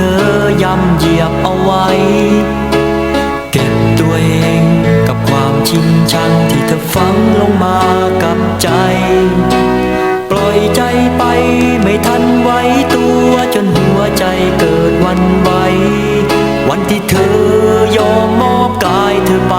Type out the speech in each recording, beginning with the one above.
ธอยำเหยียบเอาไว้ เก็บตัวเองกับความชิงชังที่เธอฝังลงมากับใจ ปล่อยใจไปไม่ทันไว้ตัวจนหัวใจเกิดวันไหววันที่เธอยอมมอบกายเธอไป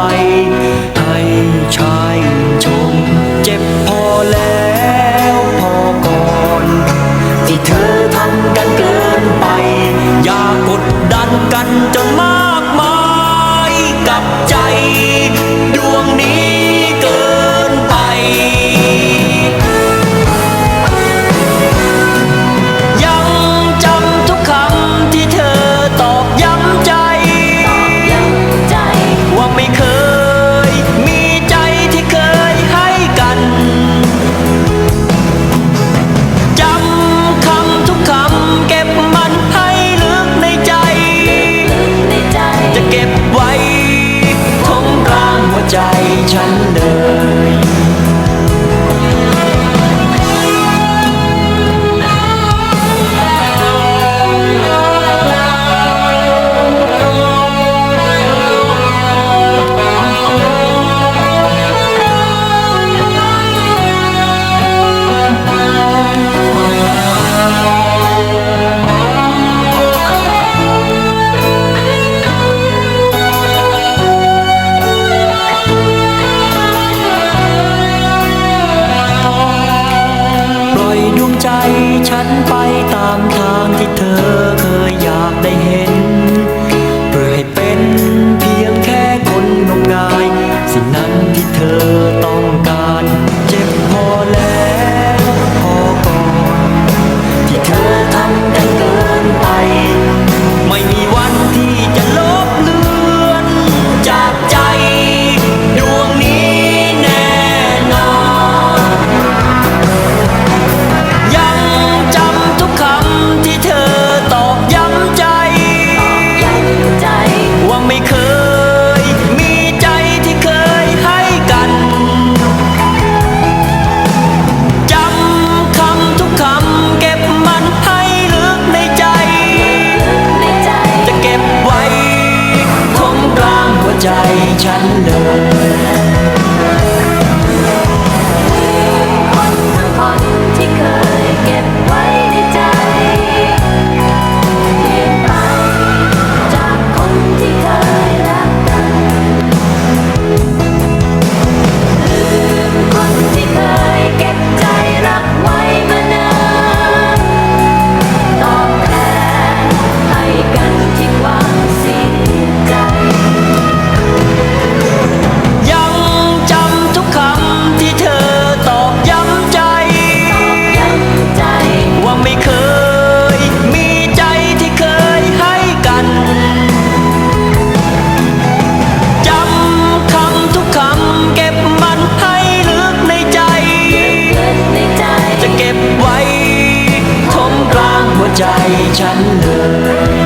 ันไปตามทาง ใจฉันเลย 찾는